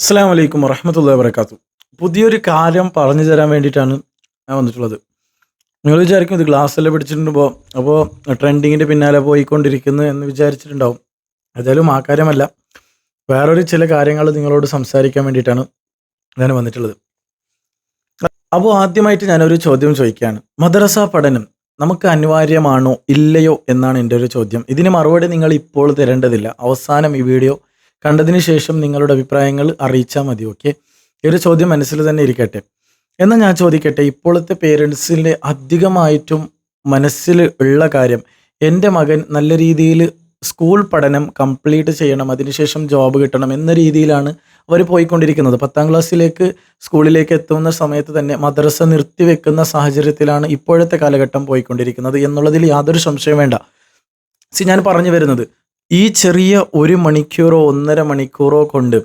അസ്സാം വലൈക്കും വറഹമത്തല്ലാ വാബർക്കാത്തു പുതിയൊരു കാര്യം പറഞ്ഞു തരാൻ വേണ്ടിയിട്ടാണ് ഞാൻ വന്നിട്ടുള്ളത്. നിങ്ങൾ വിചാരിക്കും ഇത് ഗ്ലാസ്സെല്ലാം പിടിച്ചിട്ടുണ്ടപ്പോൾ അപ്പോൾ ട്രെൻഡിങ്ങിന്റെ പിന്നാലെ പോയിക്കൊണ്ടിരിക്കുന്നു എന്ന് വിചാരിച്ചിട്ടുണ്ടാവും. ഏതായാലും ആ കാര്യമല്ല. വേറൊരു ചില കാര്യങ്ങൾ നിങ്ങളോട് സംസാരിക്കാൻ വേണ്ടിയിട്ടാണ് ഞാൻ വന്നിട്ടുള്ളത്. അപ്പോൾ ആദ്യമായിട്ട് ഞാനൊരു ചോദ്യം ചോദിക്കുകയാണ്. മദ്രസ പഠനം നമുക്ക് അനിവാര്യമാണോ ഇല്ലയോ എന്നാണ് എന്റെ ഒരു ചോദ്യം. ഇതിന് മറുപടി നിങ്ങൾ ഇപ്പോൾ തരേണ്ടതില്ല. അവസാനം ഈ വീഡിയോ കണ്ടതിന് ശേഷം നിങ്ങളുടെ അഭിപ്രായങ്ങൾ അറിയിച്ചാൽ മതി ഓക്കെ ഈ ഒരു ചോദ്യം മനസ്സിൽ തന്നെ ഇരിക്കട്ടെ. എന്നാൽ ഞാൻ ചോദിക്കട്ടെ ഇപ്പോഴത്തെ പേരൻസിന്റെ അധികമായിട്ടും മനസ്സിൽ ഉള്ള കാര്യം എന്റെ മകൻ നല്ല രീതിയിൽ സ്കൂൾ പഠനം കംപ്ലീറ്റ് ചെയ്യണം അതിനുശേഷം ജോബ് കിട്ടണം എന്ന രീതിയിലാണ് അവർ പോയിക്കൊണ്ടിരിക്കുന്നത്. പത്താം ക്ലാസ്സിലേക്ക് സ്കൂളിലേക്ക് എത്തുന്ന സമയത്ത് തന്നെ മദ്രസ നിർത്തിവെക്കുന്ന സാഹചര്യത്തിലാണ് ഇപ്പോഴത്തെ കാലഘട്ടം പോയിക്കൊണ്ടിരിക്കുന്നത് എന്നുള്ളതിൽ യാതൊരു സംശയം വേണ്ട. സി ഞാൻ പറഞ്ഞു വരുന്നത് ഈ ചെറിയ ഒരു മണിക്കൂറോ ഒന്നര മണിക്കൂറോ കൊണ്ട്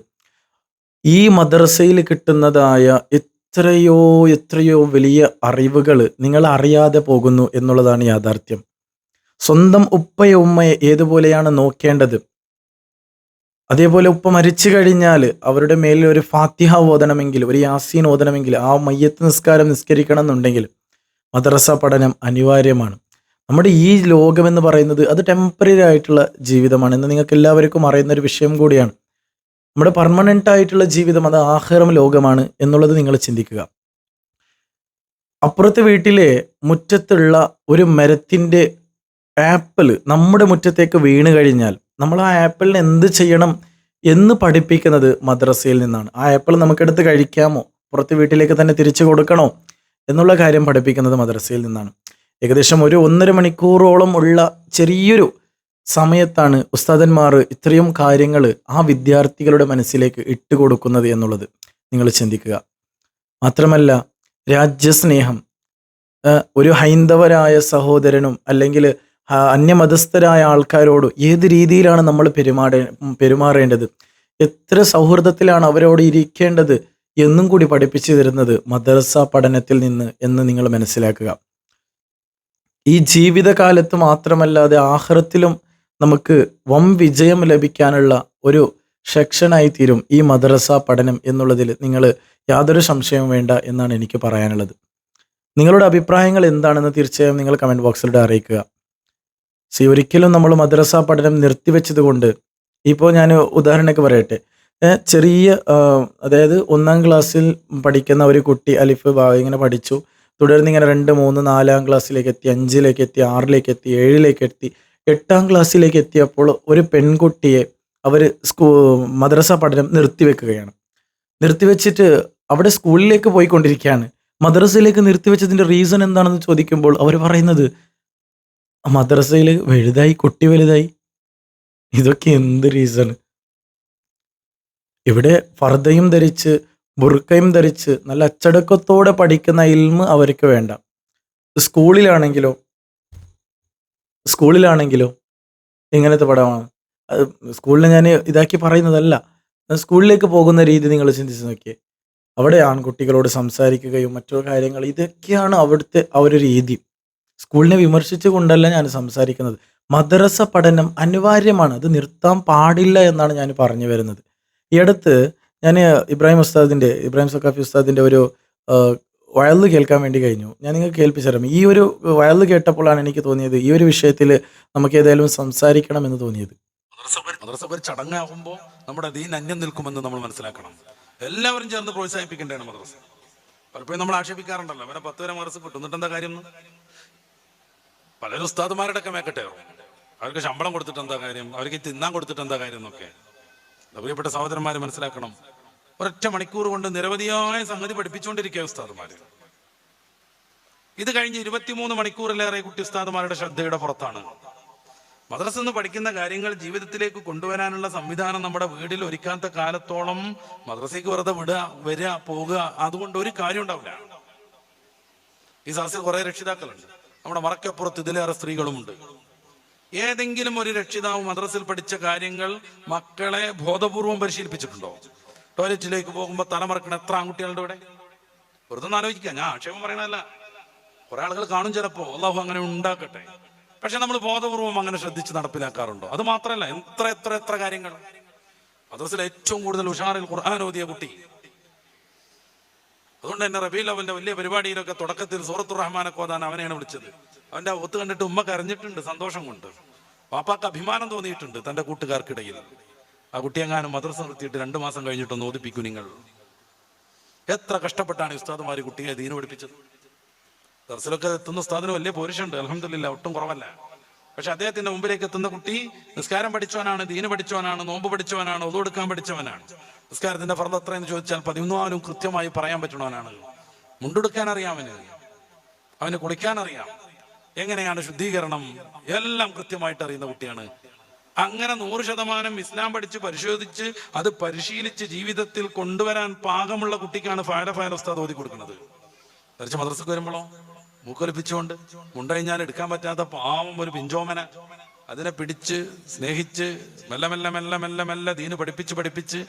ഈ മദ്രസയിൽ കിട്ടുന്നതായ എത്രയോ എത്രയോ വലിയ അറിവുകൾ നിങ്ങൾ അറിയാതെ പോകുന്നു എന്നുള്ളതാണ് യാഥാർത്ഥ്യം. സ്വന്തം ഉപ്പയെ ഉമ്മയെ ഏതുപോലെയാണ് നോക്കേണ്ടത്? അതേപോലെ ഉപ്പ മരിച്ചു കഴിഞ്ഞാൽ അവരുടെ മേലിൽ ഒരു ഫാത്തിഹ ഓതണമെങ്കിൽ ഒരു യാസീൻ ഓതണമെങ്കിൽ ആ മയ്യത്ത് നിസ്കാരം നിസ്കരിക്കണം എന്നുണ്ടെങ്കിൽ മദ്രസ പഠനം അനിവാര്യമാണ്. നമ്മുടെ ഈ ലോകം എന്ന് പറയുന്നത് അത് ടെമ്പററി ആയിട്ടുള്ള ജീവിതമാണ് എന്ന് നിങ്ങൾക്ക് എല്ലാവർക്കും അറിയുന്ന ഒരു വിഷയം കൂടിയാണ്. നമ്മുടെ പെർമനന്റ് ആയിട്ടുള്ള ജീവിതം അത് ആഹ്റം ലോകമാണ് എന്നുള്ളത് നിങ്ങൾ ചിന്തിക്കുക. അപ്പുറത്തെ വീട്ടിലെ മുറ്റത്തുള്ള ഒരു മരത്തിന്റെ ആപ്പിൾ നമ്മുടെ മുറ്റത്തേക്ക് വീണ് കഴിഞ്ഞാൽ നമ്മൾ ആ ആപ്പിളിന് എന്ത് ചെയ്യണം എന്ന് പഠിപ്പിക്കുന്നത് മദ്രസയിൽ നിന്നാണ്. ആ ആപ്പിൾ നമുക്കെടുത്ത് കഴിക്കാമോ? പുറത്ത് വീട്ടിലേക്ക് തന്നെ തിരിച്ചു കൊടുക്കണോ? എന്നുള്ള കാര്യം പഠിപ്പിക്കുന്നത് മദ്രസയിൽ നിന്നാണ്. ഏകദേശം ഒരു ഒന്നര മണിക്കൂറോളം ഉള്ള ചെറിയൊരു സമയത്താണ് ഉസ്താദന്മാർ ഇത്രയും കാര്യങ്ങൾ ആ വിദ്യാർത്ഥികളുടെ മനസ്സിലേക്ക് ഇട്ടുകൊടുക്കുന്നത് എന്നുള്ളത് നിങ്ങൾ ചിന്തിക്കുക. മാത്രമല്ല രാജ്യസ്നേഹം ഒരു ഹൈന്ദവരായ സഹോദരനും അല്ലെങ്കിൽ അന്യമതസ്ഥരായ ആൾക്കാരോട് ഏത് രീതിയിലാണ് നമ്മൾ പെരുമാറേ പെരുമാറേണ്ടത്? എത്ര സൗഹൃദത്തിലാണ് അവരോട് ഇരിക്കേണ്ടത് എന്നും കൂടി പഠിപ്പിച്ചു തരുന്നത് മദ്രസ പഠനത്തിൽ നിന്ന് എന്ന് നിങ്ങൾ മനസ്സിലാക്കുക. ഈ ജീവിതകാലത്ത് മാത്രമല്ലാതെ ആഹ്റത്തിലും നമുക്ക് വം വിജയം ലഭിക്കാനുള്ള ഒരു സെക്ഷനായി തീരും ഈ മദ്രസ പഠനം എന്നുള്ളതിൽ നിങ്ങൾ യാതൊരു സംശയവും വേണ്ട എന്നാണ് എനിക്ക് പറയാനുള്ളത്. നിങ്ങളുടെ അഭിപ്രായങ്ങൾ എന്താണെന്ന് തീർച്ചയായും നിങ്ങൾ കമന്റ് ബോക്സിലൂടെ അറിയിക്കുക. സി ഒരിക്കലും നമ്മൾ മദ്രസ പഠനം നിർത്തിവെച്ചത് കൊണ്ട് ഇപ്പോൾ ഞാൻ ഉദാഹരണമൊക്കെ പറയട്ടെ. ചെറിയ അതായത് ഒന്നാം ക്ലാസ്സിൽ പഠിക്കുന്ന ഒരു കുട്ടി അലിഫ് ബാ ഇങ്ങനെ പഠിച്ചു. തുടർന്ന് ഇങ്ങനെ രണ്ട് മൂന്ന് നാലാം ക്ലാസ്സിലേക്ക് എത്തി അഞ്ചിലേക്ക് എത്തി ആറിലേക്ക് എത്തി ഏഴിലേക്ക് എത്തി. എട്ടാം ക്ലാസ്സിലേക്ക് എത്തിയപ്പോൾ ഒരു പെൺകുട്ടിയെ അവർ സ്കൂ മദ്രസ പഠനം നിർത്തിവെക്കുകയാണ്. നിർത്തിവെച്ചിട്ട് അവിടെ സ്കൂളിലേക്ക് പോയിക്കൊണ്ടിരിക്കുകയാണ്. മദ്രസയിലേക്ക് നിർത്തിവെച്ചതിന്റെ റീസൺ എന്താണെന്ന് ചോദിക്കുമ്പോൾ അവർ പറയുന്നത് മദ്രസയിൽ വലുതായി കുട്ടി വലുതായി. ഇതൊക്കെ എന്ത് റീസൺ ഇവിടെ ഫർദയും ധരിച്ച് ബുർക്കയും ധരിച്ച് നല്ല അച്ചടക്കത്തോടെ പഠിക്കുന്ന ഇൽമ് അവർക്ക് വേണ്ട. സ്കൂളിലാണെങ്കിലോ സ്കൂളിലാണെങ്കിലോ ഇങ്ങനത്തെ പടമാണ്. അത് സ്കൂളിൽ ഞാൻ ഇതാക്കി പറയുന്നതല്ല. സ്കൂളിലേക്ക് പോകുന്ന രീതി നിങ്ങൾ ചിന്തിച്ച് നോക്കിയേ. അവിടെ ആൺകുട്ടികളോട് സംസാരിക്കുകയും മറ്റു കാര്യങ്ങൾ ഇതൊക്കെയാണ് അവിടുത്തെ ആ ഒരു രീതി. സ്കൂളിനെ വിമർശിച്ചു കൊണ്ടല്ല ഞാൻ സംസാരിക്കുന്നത്. മദ്രസ പഠനം അനിവാര്യമാണ്. അത് നിർത്താൻ പാടില്ല എന്നാണ് ഞാൻ പറഞ്ഞു വരുന്നത്. ഈ അടുത്ത് ഞാൻ ഇബ്രാഹിം ഉസ്താദിന്റെ ഇബ്രാഹിം സക്കാഫി ഉസ്താദിന്റെ ഒരു വയൽ കേൾക്കാൻ വേണ്ടി കഴിഞ്ഞു. ഞാൻ നിങ്ങൾക്ക് കേൾപ്പിച്ചേരാം. ഈ ഒരു വയൽ കേട്ടപ്പോഴാണ് എനിക്ക് തോന്നിയത് ഈ ഒരു വിഷയത്തിൽ നമുക്ക് ഏതായാലും സംസാരിക്കണം എന്ന് തോന്നിയത്. ഒരു- ചടങ്ങാകുമ്പോൾ നമ്മുടെ ദീൻ അന്യം നിൽക്കുമെന്ന് നമ്മൾ മനസ്സിലാക്കണം. എല്ലാവരും ചേർന്ന് പ്രോത്സാഹിപ്പിക്കേണ്ടതാണ് മദ്രസ. പലപ്പോഴും നമ്മൾ ആക്ഷേപിക്കാറുണ്ടല്ലോ അവരെ പത്ത് വരെ മദ്രസ കിട്ടും എന്താ കാര്യം? പലരും ഉസ്താദുമാരുടെ ഒക്കെ മേക്കട്ടെ അവർക്ക് ശമ്പളം കൊടുത്തിട്ട് എന്താ കാര്യം? അവർക്ക് തിന്നാൻ കൊടുത്തിട്ട് എന്താ കാര്യം എന്നൊക്കെ. പ്രിയപ്പെട്ട സഹോദരന്മാരെ മനസ്സിലാക്കണം. ഒരൊറ്റ മണിക്കൂർ കൊണ്ട് നിരവധിയായ സംഗതി പഠിപ്പിച്ചുകൊണ്ടിരിക്കുക ഉസ്താദുമാര്. ഇത് കഴിഞ്ഞ് ഇരുപത്തിമൂന്ന് മണിക്കൂറിലേറെ കുട്ടി ഉസ്താദുമാരുടെ ശ്രദ്ധയുടെ പുറത്താണ്. മദ്രസ എന്ന് പഠിക്കുന്ന കാര്യങ്ങൾ ജീവിതത്തിലേക്ക് കൊണ്ടുവരാനുള്ള സംവിധാനം നമ്മുടെ വീട്ടിൽ ഒരുക്കാത്ത കാലത്തോളം മദ്രസയ്ക്ക് വെറുതെ വിടുക വരിക പോകുക അതുകൊണ്ട് ഒരു കാര്യം ഉണ്ടാവില്ല. ഈ സദസ്സിൽ കുറെ രക്ഷിതാക്കളുണ്ട്. നമ്മുടെ മറക്കപ്പുറത്ത് ഇതിലേറെ സ്ത്രീകളുമുണ്ട്. ഏതെങ്കിലും ഒരു രക്ഷിതാവ് മദ്രസയിൽ പഠിച്ച കാര്യങ്ങൾ മക്കളെ ബോധപൂർവം പരിശീലിപ്പിച്ചിട്ടുണ്ടോ? ടോയ്ലറ്റിലേക്ക് പോകുമ്പോൾ തലമറക്കണ എത്ര ആൺകുട്ടികളുടെ ഇവിടെ? വെറുതെ ഒന്ന് ഞാൻ ആക്ഷേപം പറയണതല്ല. കുറെ ആളുകൾ കാണും ചിലപ്പോ. അള്ളാഹു അങ്ങനെ ഉണ്ടാക്കട്ടെ. പക്ഷെ നമ്മൾ ബോധപൂർവം അങ്ങനെ ശ്രദ്ധിച്ച് നടപ്പിലാക്കാറുണ്ടോ? അത് മാത്രമല്ല എത്ര എത്ര എത്ര കാര്യങ്ങൾ. മദ്രസിൽ ഏറ്റവും കൂടുതൽ ഉഷാറിൽ ഖുർആൻ ഓതിയ കുട്ടി. അതുകൊണ്ട് തന്നെ റബീൽ അവന്റെ വലിയ പരിപാടിയിലൊക്കെ തുടക്കത്തിൽ സൂറത്തുർ റഹ്മാനൊക്കെ ഓതാൻ അവനെയാണ് വിളിച്ചത്. അവന്റെ ഒത്ത് കണ്ടിട്ട് ഉമ്മ കരഞ്ഞിട്ടുണ്ട് സന്തോഷം കൊണ്ട്. പാപ്പാക്ക് അഭിമാനം തോന്നിയിട്ടുണ്ട് തന്റെ കൂട്ടുകാർക്കിടയിൽ. ആ കുട്ടിയെങ്ങാനും മദ്രസ നിർത്തിയിട്ട് രണ്ടു മാസം കഴിഞ്ഞിട്ടൊന്ന് ഓദിപ്പിക്കൂ നിങ്ങൾ. എത്ര കഷ്ടപ്പെട്ടാണ് ഉസ്താദുമാർ കുട്ടിയെ ദീന പഠിപ്പിച്ചത്? ദർസിലൊക്കെ എത്തുന്ന ഉസ്താദിന് വലിയ പോരുഷുണ്ട് അലഹമില്ല ഒട്ടും കുറവല്ല. പക്ഷെ അദ്ദേഹത്തിന്റെ മുമ്പിലേക്ക് എത്തുന്ന കുട്ടി നിസ്കാരം പഠിച്ചവനാണ് ദീന പഠിച്ചവനാണ് നോമ്പ് പഠിച്ചവനാണ് ഒതുകൊടുക്കാൻ പഠിച്ചവനാണ്. നിസ്കാരത്തിന്റെ ഫർദ് എത്രയെന്ന് ചോദിച്ചാൽ പതിമൂന്നാലും കൃത്യമായി പറയാൻ പറ്റണവനാണ്. മുണ്ടെടുക്കാൻ അറിയാമന് അവന് കുളിക്കാൻ അറിയാം. എങ്ങനെയാണ് ശുദ്ധീകരണം? എല്ലാം കൃത്യമായിട്ട് അറിയുന്ന കുട്ടിയാണ് അങ്ങനെ നൂറ് ശതമാനം ഇസ്ലാം പഠിച്ച് പരിശോധിച്ച് അത് പരിശീലിച്ച് ജീവിതത്തിൽ കൊണ്ടുവരാൻ പാകമുള്ള കുട്ടിക്കാണ് ഫയല ഫയൽ ഉസ്താദ് ഓതി കൊടുക്കുന്നത്. തിരിച്ച് മദ്രസക്ക് വരുമ്പോഴോ? മൂക്കൊലിപ്പിച്ചുകൊണ്ട് മുണ്ടഴിഞ്ഞാൽ എടുക്കാൻ പറ്റാത്ത പാവം ഒരു പിഞ്ചോമന. അതിനെ പിടിച്ച് സ്നേഹിച്ച് മെല്ലെ മെല്ലെ മെല്ലെ മെല്ലെ മെല്ലെ ദീന് പഠിപ്പിച്ച് പഠിപ്പിച്ച്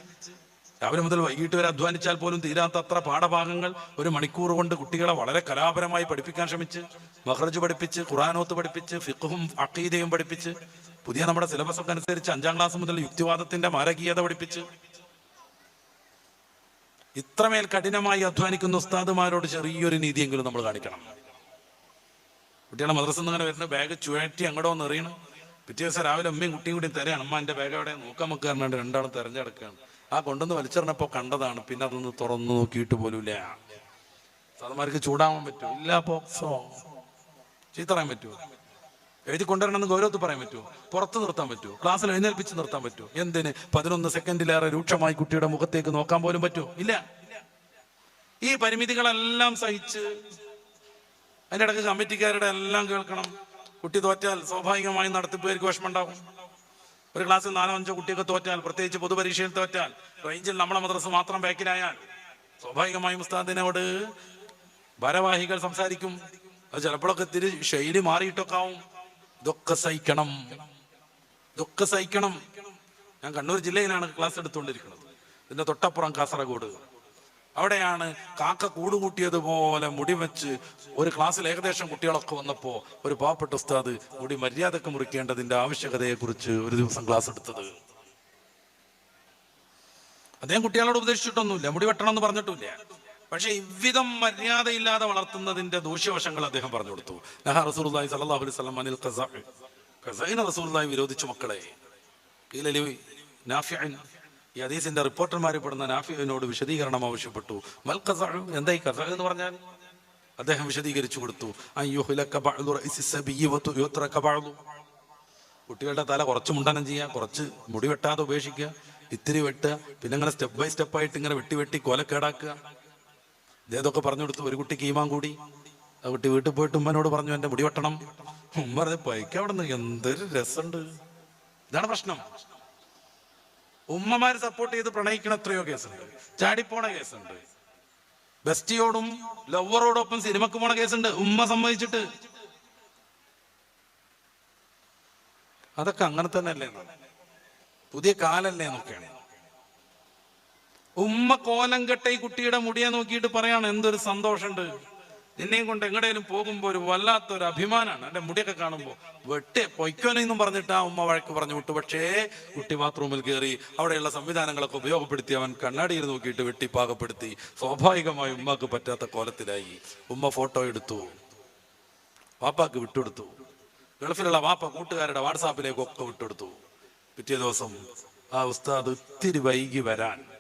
രാവിലെ മുതൽ വൈകിട്ട് വരെ അധ്വാനിച്ചാൽ പോലും തീരാത്ത അത്ര പാഠഭാഗങ്ങൾ ഒരു മണിക്കൂർ കൊണ്ട് കുട്ടികളെ വളരെ കലാപരമായി പഠിപ്പിക്കാൻ ശ്രമിച്ച് മഹ്റജ് പഠിപ്പിച്ച് ഖുറാനോത്ത് പഠിപ്പിച്ച് ഫിഖും അക്കീദയും പഠിപ്പിച്ച് പുതിയ നമ്മുടെ സിലബസ് ഒക്കെ അനുസരിച്ച് അഞ്ചാം ക്ലാസ് മുതൽ യുക്തിവാദത്തിന്റെ മാരകീയത പഠിപ്പിച്ച് ഇത്രമേൽ കഠിനമായി അധ്വാനിക്കുന്ന ഉസ്താദുമാരോട് ചെറിയൊരു നീതിയെങ്കിലും നമ്മൾ കാണിക്കണം. കുട്ടികളെ മദ്രസ ഇങ്ങനെ വരുന്ന ബാഗ് ചുഴറ്റി അങ്ങോട്ട് വന്ന് എറിയണം. പിറ്റേ ദിവസം രാവിലെ അമ്മയും കുട്ടിയും കൂടി തരാണ്. അമ്മ എന്റെ ബാഗ് എവിടെ? നോക്കാൻ നമുക്ക് പറഞ്ഞിട്ട് രണ്ടാളും തെരഞ്ഞെടുക്കുകയാണ്. ആ കൊണ്ടുവന്ന് വലിച്ചെറിഞ്ഞപ്പോൾ കണ്ടതാണ്. പിന്നെ അതൊന്ന് തുറന്നു നോക്കിയിട്ട് പോലുമില്ല. സാധമാർക്ക് ചൂടാവാൻ പറ്റുമോ? ഇല്ല പോക്സോ. ചീത്തറയാൻ പറ്റുമോ? എഴുതി കൊണ്ടുവരണമെന്ന് ഗൗരവത്തിൽ പറയാൻ പറ്റുമോ? പുറത്ത് നിർത്താൻ പറ്റുമോ? ക്ലാസ്സിൽ എഴുന്നേൽപ്പിച്ച് നിർത്താൻ പറ്റുമോ? എന്തിന്? പതിനൊന്ന് സെക്കൻഡിലേറെ രൂക്ഷമായി കുട്ടിയുടെ മുഖത്തേക്ക് നോക്കാൻ പോലും പറ്റുമോ? ഇല്ല. ഈ പരിമിതികളെല്ലാം സഹിച്ച് അതിന്റെ ഇടയ്ക്ക് കമ്മിറ്റിക്കാരുടെ എല്ലാം കേൾക്കണം. കുട്ടി തോറ്റാൽ സ്വാഭാവികമായും നടത്തിപ്പുകാർക്ക് വിഷമമുണ്ടാവും ഒരു ക്ലാസ്സിൽ നാലോ അഞ്ചോ കുട്ടിയൊക്കെ തോറ്റാൽ പ്രത്യേകിച്ച് പൊതുപരീക്ഷയിൽ തോറ്റാൽ റേഞ്ചിൽ നമ്മളെ മദ്രസ് മാത്രം ബാക്കിലായാൽ സ്വാഭാവികമായും ഉസ്താദിനോട് ഭാരവാഹികൾ സംസാരിക്കും. അത് ചിലപ്പോഴൊക്കെ ഇത്തിരി ശൈലി മാറിയിട്ടൊക്കെ ആവും. ഇതൊക്കെ സഹിക്കണം. ഇതൊക്കെ സഹിക്കണം. ഞാൻ കണ്ണൂർ ജില്ലയിലാണ് ക്ലാസ് എടുത്തുകൊണ്ടിരിക്കുന്നത്. ഇതിന്റെ തൊട്ടപ്പുറം കാസർഗോഡ്. അവിടെയാണ് കാക്ക കൂടുകൂട്ടിയതുപോലെ മുടി വെച്ച് ഒരു ക്ലാസ്സിൽ ഏകദേശം കുട്ടികളൊക്കെ വന്നപ്പോ ഒരു പാവപ്പെട്ട ഉസ്താദ് മുടി മര്യാദയ്ക്ക് മുറിക്കേണ്ടതിന്റെ ആവശ്യകതയെ കുറിച്ച് ഒരു ദിവസം ക്ലാസ് എടുത്തത്. അദ്ദേഹം കുട്ടികളോട് ഉപദേശിച്ചിട്ടൊന്നുമില്ല. മുടി വെട്ടണം എന്ന് പറഞ്ഞിട്ടില്ല പക്ഷെ ഇവിധം മര്യാദയില്ലാതെ വളർത്തുന്നതിന്റെ ദൂഷ്യവശങ്ങൾ അദ്ദേഹം പറഞ്ഞു കൊടുത്തു. നഹ റസൂർലായി സലഹു അലൈവല്ലം അനിൽ ഖസാഖ് റസൂർലായി വിരോധിച്ചു മക്കളെ. ഈ അദീസിന്റെ റിപ്പോർട്ടർമാരിൽ പെടുന്ന നാഫിയോട് വിശദീകരണം ആവശ്യപ്പെട്ടു. മൽ ഖസാഖ് എന്തായി ഖസാഖ് എന്ന് പറഞ്ഞാൽ? അദ്ദേഹം വിശദീകരിച്ചു കൊടുത്തു. കുട്ടികളുടെ തല കുറച്ച് മുണ്ടനം ചെയ്യുക കുറച്ച് മുടി വെട്ടാതെ ഉപേക്ഷിക്കുക ഇത്തിരി വെട്ടുക പിന്നെ സ്റ്റെപ്പ് ബൈ സ്റ്റെപ്പായിട്ട് ഇങ്ങനെ വെട്ടി വെട്ടി കൊലക്കേടാക്കുക. ഇതേതൊക്കെ പറഞ്ഞു കൊടുത്തു ഒരു കുട്ടി കീമാൻ കൂടി. ആ കുട്ടി വീട്ടിൽ പോയിട്ട് ഉമ്മനോട് പറഞ്ഞു എന്റെ മുടി വെട്ടണം. ഉമ്മ പറഞ്ഞു പൈക്ക് അവിടെ നിന്ന് എന്തൊരു രസമുണ്ട്. ഇതാണ് പ്രശ്നം. ഉമ്മമാര് സപ്പോർട്ട് ചെയ്ത് പ്രണയിക്കണ എത്രയോ കേസുണ്ട്. ചാടിപ്പോണ കേസുണ്ട്. ബെസ്റ്റിയോടും ലവറോടൊപ്പം സിനിമക്ക് പോണ കേസുണ്ട്. ഉമ്മ സമ്മതിച്ചിട്ട്. അതൊക്കെ അങ്ങനെ തന്നെ അല്ലേ പുതിയ കാലല്ലേ എന്നൊക്കെയാണ്. ഉമ്മ കോലം കെട്ട ഈ കുട്ടിയുടെ മുടിയെ നോക്കിയിട്ട് പറയാണ് എന്തൊരു സന്തോഷമുണ്ട്. നിന്നെയും കൊണ്ട് എങ്ങടേലും പോകുമ്പോൾ ഒരു വല്ലാത്തൊരു അഭിമാനാണ്. എന്റെ മുടിയൊക്കെ കാണുമ്പോൾ വെട്ടേ പൊയ്ക്കോനെന്നും പറഞ്ഞിട്ട് ആ ഉമ്മ വഴക്ക് പറഞ്ഞു വിട്ടു. പക്ഷേ കുട്ടി ബാത്റൂമിൽ കയറി അവിടെയുള്ള സംവിധാനങ്ങളൊക്കെ ഉപയോഗപ്പെടുത്തി അവൻ കണ്ണാടിയിൽ നോക്കിയിട്ട് വെട്ടി പാകപ്പെടുത്തി. സ്വാഭാവികമായി ഉമ്മക്ക് പറ്റാത്ത കോലത്തിലായി. ഉമ്മ ഫോട്ടോ എടുത്തു. വാപ്പാക്ക് വിട്ടുകൊടുത്തു. ഗൾഫിലുള്ള വാപ്പ കൂട്ടുകാരുടെ വാട്സാപ്പിലേക്കൊക്കെ വിട്ടുകൊടുത്തു. പിറ്റേ ദിവസം ആ ഉസ്താദ് ഒത്തിരി വൈകി വരാൻ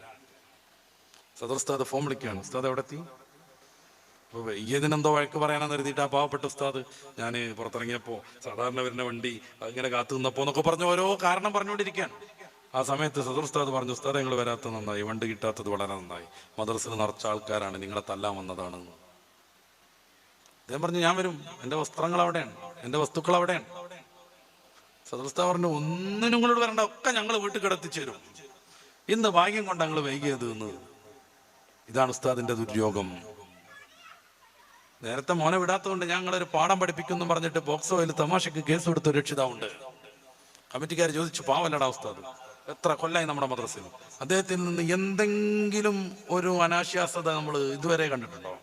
സദർ ഉസ്താദ് ഫോം വിളിക്കുകയാണ്. ഉസ്താദ് എവിടെ എത്തി അപ്പൊ വൈകിയതിനെന്തോ വഴക്ക് പറയാനെന്ന് കരുതിയിട്ട് ആ പാവപ്പെട്ട ഉസ്താദ് ഞാൻ പുറത്തിറങ്ങിയപ്പോ സാധാരണ വരുന്ന വണ്ടി അങ്ങനെ കാത്തു നിന്നപ്പോ എന്നൊക്കെ പറഞ്ഞ് ഓരോ കാരണം പറഞ്ഞുകൊണ്ടിരിക്കുകയാണ്. ആ സമയത്ത് സദർ ഉസ്താദ് പറഞ്ഞു ഉസ്താദ് നിങ്ങൾ വരാത്തത് നന്നായി. വണ്ടി കിട്ടാത്തത് വളരെ നന്നായി. മദ്രസിൽ നിറച്ച ആൾക്കാരാണ്. നിങ്ങളെ തല്ലാൻ വന്നതാണെന്ന്. അദ്ദേഹം പറഞ്ഞു ഞാൻ വരും. എന്റെ വസ്ത്രങ്ങൾ അവിടെയാണ്. എന്റെ വസ്തുക്കൾ അവിടെയാണ്. സദർ ഉസ്താദ് പറഞ്ഞു ഒന്നും നിങ്ങളോട് വരണ്ട. ഒക്കെ ഞങ്ങൾ വീട്ടിൽ കിടത്തിച്ചു തരും ഇന്ന് ഭാഗ്യം കൊണ്ട് ഞങ്ങൾ വൈകിയത് എന്ന്. ഇതാണ് ഉസ്താദിന്റെ ദുര്യോഗം. നേരത്തെ മോനെ വിടാത്തതുകൊണ്ട് ഞങ്ങളൊരു പാഠം പഠിപ്പിക്കുന്നു പറഞ്ഞിട്ട് ബോക്സോയിൽ തമാശക്ക് കേസ് കൊടുത്ത രക്ഷിതാവുണ്ട്. കമ്മിറ്റിക്കാർ ചോദിച്ചു പാവല്ലടാ ഉസ്താദ് എത്ര കൊല്ലായി നമ്മുടെ മദ്രസയിൽ? അദ്ദേഹത്തിൽ നിന്ന് എന്തെങ്കിലും ഒരു അനാശ്വാസത നമ്മൾ ഇതുവരെ കണ്ടിട്ടുണ്ടോ?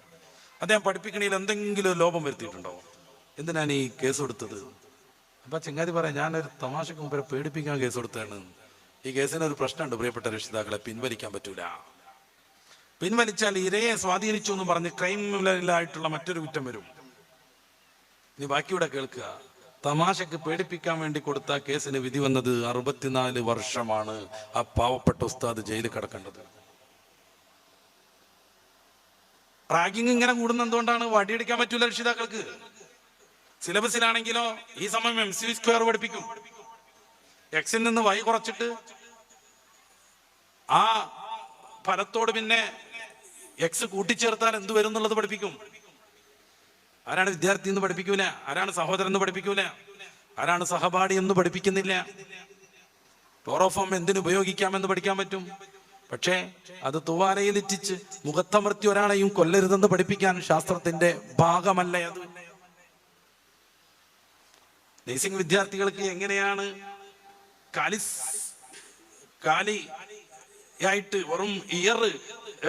അദ്ദേഹം പഠിപ്പിക്കണയിൽ എന്തെങ്കിലും ലോപം വരുത്തിയിട്ടുണ്ടോ? എന്തിനാണ് ഈ കേസ് കൊടുത്തത്? അപ്പൊ ചെങ്ങാതി പറയാം ഞാനൊരു തമാശക്ക് മുമ്പേ പേടിപ്പിക്കാൻ കേസ് കൊടുത്തതാണ്. ഈ കേസിന് ഒരു പ്രശ്നമുണ്ട് പ്രിയപ്പെട്ട രക്ഷിതാക്കളെ പിൻവലിക്കാൻ പറ്റൂല. പിൻവലിച്ചാൽ ഇരയെ സ്വാധീനിച്ചു എന്ന് പറഞ്ഞ് ക്രൈമിലായിട്ടുള്ള മറ്റൊരു കുറ്റം വരും. നീ ബാക്കിയുടെ കേൾക്കുക. തമാശക്ക് പേടിപ്പിക്കാൻ വേണ്ടി കൊടുത്ത കേസിന് വിധി വന്നത് അറുപത്തിനാല് വർഷമാണ് ആ പാവപ്പെട്ട ഉസ്താദ് ജയിലിൽ കിടക്കേണ്ടത്. റാഗിങ് ഇങ്ങനെ കൂടുന്ന എന്തുകൊണ്ടാണ്? വടിയടിക്കാൻ പറ്റൂല രക്ഷിതാക്കൾക്ക്. സിലബസിലാണെങ്കിലോ ഈ സമയം എം സി സ്ക്വയർ പഠിപ്പിക്കും. എക്സിൽ നിന്ന് വൈ കുറച്ചിട്ട് ആ ഫലത്തോട് പിന്നെ എക്സ് കൂട്ടിച്ചേർത്താൽ എന്ത് വരും എന്നുള്ളത് പഠിപ്പിക്കും? ആരാണ് വിദ്യാർത്ഥി എന്ന് പഠിപ്പിക്കൂല? ആരാണ് സഹോദരൻ എന്ന് പഠിപ്പിക്കൂല? ആരാണ് സഹപാഠി എന്ന് പഠിപ്പിക്കുന്നില്ല? ക്ലോറോഫോം എന്തിനു ഉപയോഗിക്കാമെന്ന് പഠിക്കാൻ പറ്റും? പക്ഷേ അത് തുവാലയിലിറ്റിച്ച് മുഖത്തമർത്തി ഒരാളെയും കൊല്ലരുതെന്ന് പഠിപ്പിക്കാൻ ശാസ്ത്രത്തിന്റെ ഭാഗമല്ല അത്? നേഴ്സിംഗ് വിദ്യാർത്ഥികൾക്ക് എങ്ങനെയാണ് കാലിസ് കാലി ആയിട്ട് വെറും ഇയർ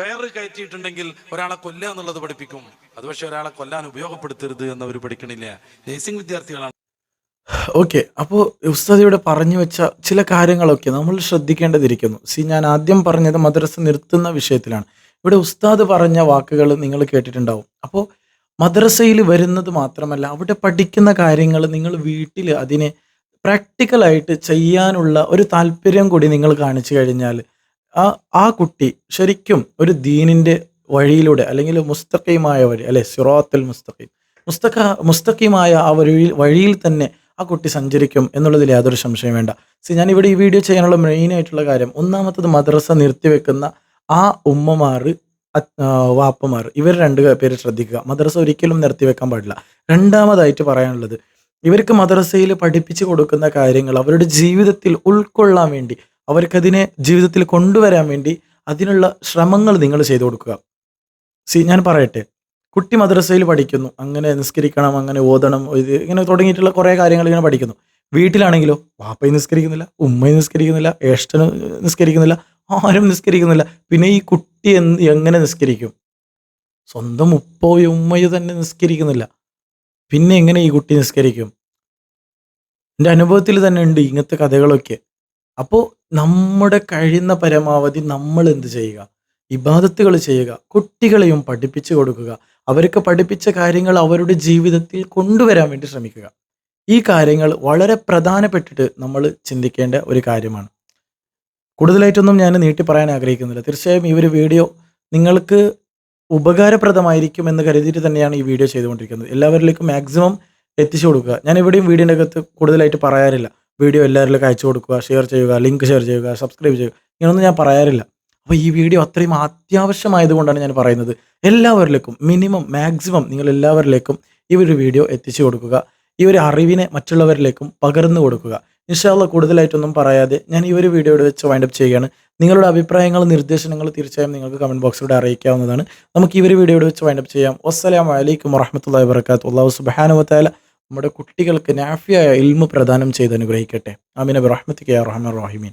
എയർ കയറ്റിയിട്ടുണ്ടെങ്കിൽ ഒരാളെ കൊല്ലുക എന്നുള്ളത് പഠിപ്പിക്കും. അത് പക്ഷെ ഒരാളെ കൊല്ലാൻ ഉപയോഗപ്പെടുത്തരുത് എന്ന് അവർ പഠിക്കണില്ല. നേഴ്സിംഗ് വിദ്യാർത്ഥികളാണ്. ഓക്കെ അപ്പോൾ ഉസ്താദ് ഇവിടെ പറഞ്ഞു വെച്ച ചില കാര്യങ്ങളൊക്കെ നമ്മൾ ശ്രദ്ധിക്കേണ്ടതിരിക്കുന്നു. സി ഞാൻ ആദ്യം പറഞ്ഞത് മദ്രസ നിർത്തുന്ന വിഷയത്തിലാണ്. ഇവിടെ ഉസ്താദ് പറഞ്ഞ വാക്കുകൾ നിങ്ങൾ കേട്ടിട്ടുണ്ടാവും. അപ്പോൾ മദ്രസയിൽ വരുന്നത് മാത്രമല്ല അവിടെ പഠിക്കുന്ന കാര്യങ്ങൾ നിങ്ങൾ വീട്ടിൽ അതിനെ പ്രാക്ടിക്കലായിട്ട് ചെയ്യാനുള്ള ഒരു താല്പര്യം കൂടി നിങ്ങൾ കാണിച്ചു കഴിഞ്ഞാൽ ആ ആ കുട്ടി ശരിക്കും ഒരു ദീനിന്റെ വഴിയിലൂടെ അല്ലെങ്കിൽ മുസ്തഖീമായ വഴി അല്ലെ സിറാത്തുൽ മുസ്തഖീം. മുസ്തഖ മുസ്തഖീമായ ആ വഴിയിൽ വഴിയിൽ തന്നെ ആ കുട്ടി സഞ്ചരിക്കും എന്നുള്ളതിൽ യാതൊരു സംശയം വേണ്ട. സി ഞാൻ ഇവിടെ ഈ വീഡിയോ ചെയ്യാനുള്ള മെയിൻ ആയിട്ടുള്ള കാര്യം ഒന്നാമത്തത് മദ്രസ നിർത്തിവെക്കുന്ന ആ ഉമ്മമാർ വാപ്പമാർ ഇവർ രണ്ട് പേര് ശ്രദ്ധിക്കുക. മദ്രസ ഒരിക്കലും നിർത്തിവെക്കാൻ പാടില്ല. രണ്ടാമതായിട്ട് പറയാനുള്ളത് ഇവർക്ക് മദ്രസയിൽ പഠിപ്പിച്ചു കൊടുക്കുന്ന കാര്യങ്ങൾ അവരുടെ ജീവിതത്തിൽ ഉൾക്കൊള്ളാൻ വേണ്ടി അവർക്കതിനെ ജീവിതത്തിൽ കൊണ്ടുവരാൻ വേണ്ടി അതിനുള്ള ശ്രമങ്ങൾ നിങ്ങൾ ചെയ്തു കൊടുക്കുക. സി ഞാൻ പറയട്ടെ. കുട്ടി മദ്രസയിൽ പഠിക്കുന്നു. അങ്ങനെ നിസ്കരിക്കണം അങ്ങനെ ഓതണം ഇത് ഇങ്ങനെ തുടങ്ങിയിട്ടുള്ള കുറേ കാര്യങ്ങൾ ഇങ്ങനെ പഠിക്കുന്നു. വീട്ടിലാണെങ്കിലോ വാപ്പയും നിസ്കരിക്കുന്നില്ല ഉമ്മയും നിസ്കരിക്കുന്നില്ല ഏഷ്ടനും നിസ്കരിക്കുന്നില്ല ആരും നിസ്കരിക്കുന്നില്ല. പിന്നെ ഈ കുട്ടി എന്ത് എങ്ങനെ നിസ്കരിക്കും? സ്വന്തം ഉപ്പയോ ഉമ്മയോ തന്നെ നിസ്കരിക്കുന്നില്ല. പിന്നെ എങ്ങനെ ഈ കുട്ടി നിസ്കരിക്കും? എന്റെ അനുഭവത്തിൽ തന്നെ ഉണ്ട് ഇങ്ങനത്തെ കഥകളൊക്കെ. അപ്പോൾ നമ്മുടെ കഴിയുന്ന പരമാവധി നമ്മൾ എന്ത് ചെയ്യുക? ഇബാദത്തുകൾ ചെയ്യുക. കുട്ടികളെയും പഠിപ്പിച്ചു കൊടുക്കുക. അവർക്ക് പഠിപ്പിച്ച കാര്യങ്ങൾ അവരുടെ ജീവിതത്തിൽ കൊണ്ടുവരാൻ വേണ്ടി ശ്രമിക്കുക. ഈ കാര്യങ്ങൾ വളരെ പ്രധാനപ്പെട്ടിട്ട് നമ്മൾ ചിന്തിക്കേണ്ട ഒരു കാര്യമാണ്. കൂടുതലായിട്ടൊന്നും ഞാൻ നീട്ടി പറയാൻ ആഗ്രഹിക്കുന്നില്ല. തീർച്ചയായും ഈ ഒരു വീഡിയോ നിങ്ങൾക്ക് ഉപകാരപ്രദമായിരിക്കും എന്ന് കരുതിയിട്ട് തന്നെയാണ് ഈ വീഡിയോ ചെയ്തുകൊണ്ടിരിക്കുന്നത്. എല്ലാവരിലേക്കും മാക്സിമം എത്തിച്ചു കൊടുക്കുക. ഞാൻ എവിടെയും വീഡിയോന്റെ അകത്ത് കൂടുതലായിട്ട് പറയാറില്ല. വീഡിയോ എല്ലാവരിലും അയച്ചു കൊടുക്കുക ഷെയർ ചെയ്യുക ലിങ്ക് ഷെയർ ചെയ്യുക സബ്സ്ക്രൈബ് ചെയ്യുക ഇങ്ങനൊന്നും ഞാൻ പറയാറില്ല. അപ്പോൾ ഈ വീഡിയോ അത്രയും അത്യാവശ്യമായതുകൊണ്ടാണ് ഞാൻ പറയുന്നത്. എല്ലാവരിലേക്കും മിനിമം മാക്സിമം നിങ്ങൾ എല്ലാവരിലേക്കും ഈ ഒരു വീഡിയോ എത്തിച്ചു കൊടുക്കുക. ഈ ഒരു അറിവിനെ മറ്റുള്ളവരിലേക്കും പകർന്നു കൊടുക്കുക. ഇൻഷാല്ല കൂടുതലായിട്ടൊന്നും പറയാതെ ഞാൻ ഈ ഒരു വീഡിയോയുടെ വെച്ച് വൈൻഡപ്പ് ചെയ്യുകയാണ്. നിങ്ങളുടെ അഭിപ്രായങ്ങൾ നിർദ്ദേശങ്ങൾ തീർച്ചയായും നിങ്ങൾക്ക് കമന്റ് ബോക്സിലൂടെ അറിയിക്കാവുന്നതാണ്. നമുക്ക് ഈ ഒരു വീഡിയോയുടെ വെച്ച് വൈൻഡപ്പ് ചെയ്യാം. വസ്സലാമലൈക്കും വറഹമത്തല്ലാ വാബർക്കാത്തു അള്ളാഹു സുബാനുവത്താല നമ്മുടെ കുട്ടികൾക്ക് നാഫിയായ ഇൽമു പ്രദാനം ചെയ്ത് അനുഗ്രഹിക്കട്ടെ. അമീൻ അബി റഹ്മത്തിക്ക് റഹ്മാൻ റഹിമീൻ.